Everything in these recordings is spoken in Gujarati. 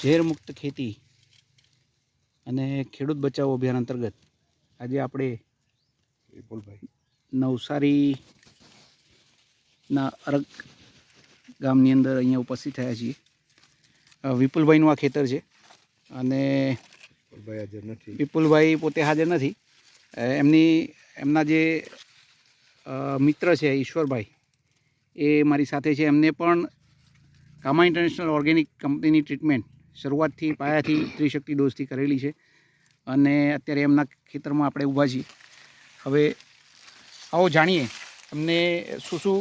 ઝેરમુક્ત ખેતી અને ખેડૂત બચાવો અભિયાન અંતર્ગત આજે આપણે વિપુલભાઈ. નવસારીના અરગ ગામની અંદર અહીંયા ઉપસ્થિત થયા છીએ. વિપુલભાઈનું આ ખેતર છે અને વિપુલભાઈ પોતે હાજર નથી. એમની એમના જે મિત્ર છે ઈશ્વરભાઈ એ મારી સાથે છે. એમને પણ કામા ઇન્ટરનેશનલ ઓર્ગેનિક કંપનીની ટ્રીટમેન્ટ શરૂઆતથી પાયાથી ત્રિશક્તિ ડોઝથી કરેલી છે અને અત્યારે એમના ખેતરમાં આપણે ઊભા છીએ. હવે આવો જાણીએ અમને શું શું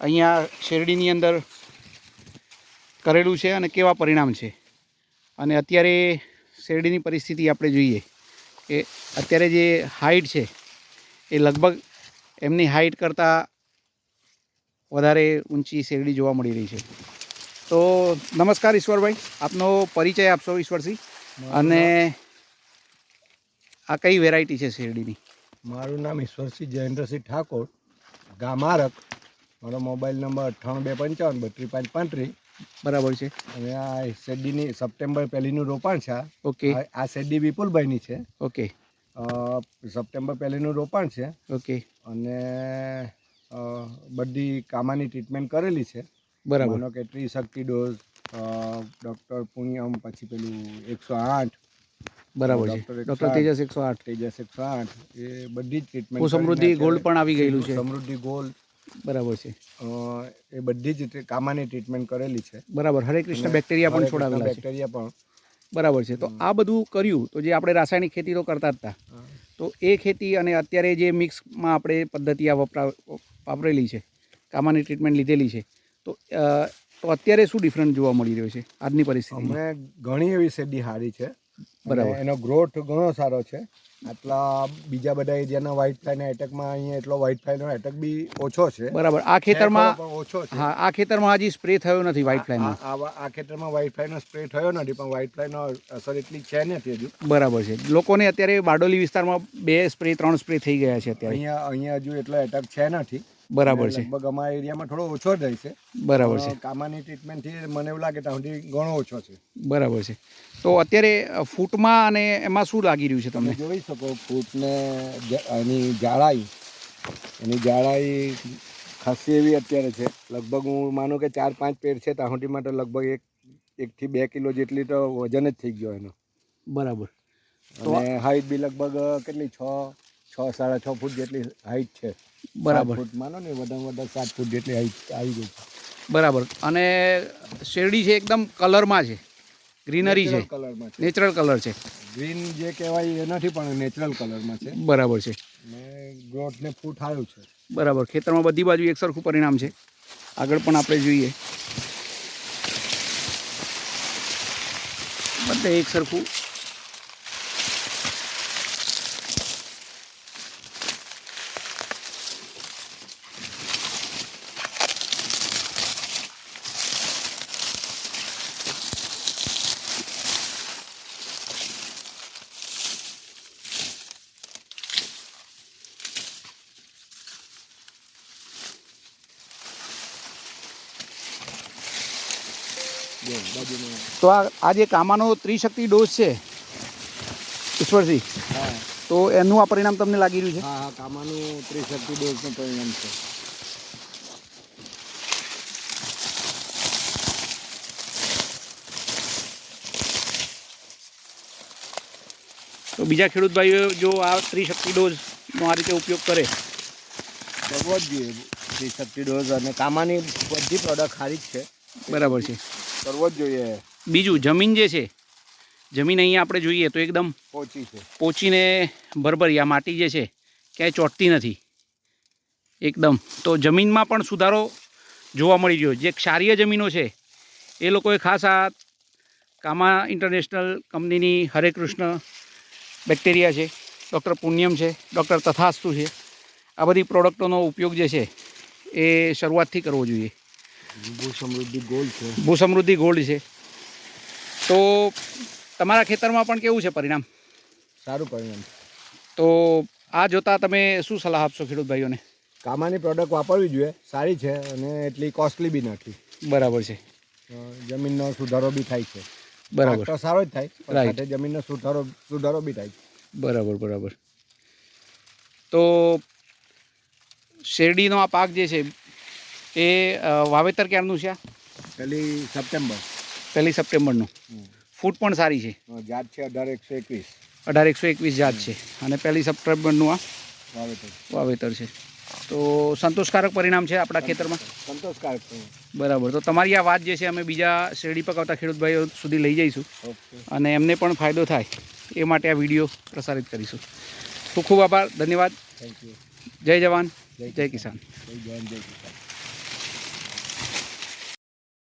અહીંયા શેરડીની અંદર કરેલું છે અને કેવા પરિણામ છે. અને અત્યારે શેરડીની પરિસ્થિતિ આપણે જોઈએ કે અત્યારે જે હાઈટ છે એ લગભગ એમની હાઈટ કરતાં વધારે ઊંચી શેરડી જોવા મળી રહી છે. તો નમસ્કાર ઈશ્વરભાઈ આપનો પરિચય આપશો ઈશ્વરસિંહ? અને આ કઈ વેરાયટી છે શેરડીની? મારું નામ ઈશ્વરસિંહ જયેન્દ્રસિંહ ઠાકોર ગામારક મારો મોબાઈલ નંબર અઠ્ઠાણું બે પંચાવન બત્રીસ પાંચ પાંત્રીસ. બરાબર છે. અને આ શેરડીની સપ્ટેમ્બર પહેલીનું રોપાણ છે ઓકે. આ- આ શેરડી વિપુલભાઈની છે. ઓકે. સપ્ટેમ્બર પહેલીનું રોપાણ છે. ઓકે. અને બધી કામાની ટ્રીટમેન્ટ કરેલી છે. બરાબર. માનો કે ત્રિશક્તિ ડોઝ ડૉક્ટર પુણ્યમ પછી પેલું એકસો આઠ. બરાબર છે. ડૉક્ટર તેજસ એકસો આઠ. તેજસ એકસો આઠ એ બધી જ ટ્રીટમેન્ટ સમૃદ્ધિ ગોલ્ડ પણ આવી ગયેલું છે. સમૃદ્ધિ ગોલ્ડ બરાબર છે. એ બધી જ કામાની ટ્રીટમેન્ટ કરેલી છે. બરાબર. હરે કૃષ્ણ બેક્ટેરિયા પણ છોડાવેલા બેક્ટેરિયા પણ. બરાબર છે. તો આ બધું કર્યું તો જે આપણે રાસાયણિક ખેતી તો કરતા જ હતા તો એ ખેતી અને અત્યારે જે મિક્સમાં આપણે પદ્ધતિ આ વપરા વાપરેલી છે કામાની ટ્રીટમેન્ટ લીધેલી છે તો તો અત્યારે શું ડિફરન્ટ જોવા મળી રહ્યો છે આજની પરિસ્થિતિમાં? અમે ઘણી એવી શેરડી સારી છે. બરાબર. એનો ગ્રોથ ઘણો સારો છે. આટલા બીજા બધા એરિયાના વ્હાઇટ ફ્લાયના એટેકમાં અહીંયા એટલો વ્હાઇટ ફ્લાયનો એટેક બી ઓછો છે. બરાબર. આ ખેતરમાં ઓછો છે. હા આ ખેતરમાં હજી સ્પ્રે થયો નથી વ્હાઇટ આ આ ખેતરમાં વ્હાઇટ ફ્લાયનો સ્પ્રે થયો નથી પણ વ્હાઇટ ફ્લાયનો અસર એટલી છે નથી હજુ. બરાબર છે. લોકોને અત્યારે બારડોલી વિસ્તારમાં બે સ્પ્રે ત્રણ સ્પ્રે થઈ ગયા છે અત્યારે. અહીંયા અહીંયા હજુ એટલો એટેક છે નથી. બરાબર છે. લગભગ અમારા એરિયામાં થોડો ઓછો જ રહે છે. બરાબર છે. કામાની ટ્રીટમેન્ટથી મને એવું લાગે ત્યાં સુધી ઘણો ઓછો છે. બરાબર છે. તો અત્યારે ફૂટમાં અને એમાં શું લાગી રહ્યું છે તમે જોઈ શકો ફૂટને એની જાડાઈ એની જાડાઈ ખાસી એવી અત્યારે છે. લગભગ હું માનું કે ચાર પાંચ પેડ છે ત્યાં સુધી માટે લગભગ એક એકથી બે કિલો જેટલી તો વજન જ થઈ ગયો એનો. બરાબર. અને હાઈટ બી લગભગ કેટલી? છ છ સાડા છ ફૂટ જેટલી હાઈટ છે. બરાબર. માનો ને વધારે વધારે સાત ફૂટ જેટલી આવી ગઈ. બરાબર. અને શેરડી છે એકદમ કલરમાં છે. ગ્રીનરી છે. કલરમાં નેચરલ કલર છે. ગ્રીન જે કહેવાય એ નથી પણ નેચરલ કલરમાં છે. બરાબર છે. ને ગ્રોથ ને ફૂટ સારું છે. બરાબર. ખેતરમાં બધી બાજુ એક સરખું પરિણામ છે. આગળ પણ આપણે જોઈએ. બધે એક સરખું તો આ આ જે કામાનો ત્રિશક્તિ ડોઝ છે ઈશ્વરસિંહ તો એનું આ પરિણામ તમને લાગી રહ્યું છે? હા હા કામાનું ત્રિશક્તિ ડોઝનું પરિણામ છે. તો બીજા ખેડૂત ભાઈઓ જો આ ત્રિશક્તિ ડોઝનો આ રીતે ઉપયોગ કરે. કરવો જ જોઈએ ત્રિશક્તિ ડોઝ અને કામાની બધી પ્રોડક્ટ સારી જ છે. બરાબર છે. કરવો જ જોઈએ. બીજું જમીન જે છે જમીન અહીંયા આપણે જોઈએ તો એકદમ પોચી છે. પોચીને ભરભરી આ માટી જે છે ક્યાંય ચોંટતી નથી. એકદમ. તો જમીનમાં પણ સુધારો જોવા મળી રહ્યો. જે ક્ષારીય જમીનો છે એ લોકોએ ખાસ આ કામા ઇન્ટરનેશનલ કંપનીની હરે કૃષ્ણ બેક્ટેરિયા છે ડૉક્ટર પુણ્યમ છે ડૉક્ટર તથાસ્તુ છે આ બધી પ્રોડક્ટોનો ઉપયોગ જે છે એ શરૂઆતથી કરવો જોઈએ. ભૂ સમૃદ્ધિ ગોલ છે. ભૂસમૃદ્ધિ ગોલ્ડ છે. તો તમારા ખેતરમાં પણ કેવું છે પરિણામ? સારું પરિણામ. તો આ જોતાં તમે શું સલાહ આપશો ખેડૂત ભાઈઓને? કામાની પ્રોડક્ટ વાપરવી જોઈએ સારી છે અને એટલી કોસ્ટલી બી નથી. બરાબર છે. જમીનનો સુધારો બી થાય છે. બરાબર. તો સારો જ થાય સાથે જમીનનો સુધારો સુધારો બી થાય બરાબર બરાબર. તો શેરડીનો આ પાક જે છે એ વાવેતર ક્યારનું છે આ? પેલી સપ્ટેમ્બર. પહેલી સપ્ટેમ્બરનું. ફૂટ પણ સારી છે. જાત છે અઢાર એકસો એકવીસ. અઢાર એકસો એકવીસ જાત છે. અને પહેલી સપ્ટેમ્બરનું આ? વાવેતર વાવેતર છે. તો સંતોષકારક પરિણામ છે આપણા ખેતરમાં? સંતોષકારક બરાબર. તો તમારી આ વાત જે છે અમે બીજા શેરડી પકાવતા ખેડૂત ભાઈઓ સુધી લઈ જઈશું. અને એમને પણ ફાયદો થાય. એ માટે આ વીડિયો પ્રસારિત કરીશું. ખૂબ ખૂબ આભાર. ધન્યવાદ. થેન્ક યુ જય જવાન. જય કિસાન. જય જવાન જય કિસાન.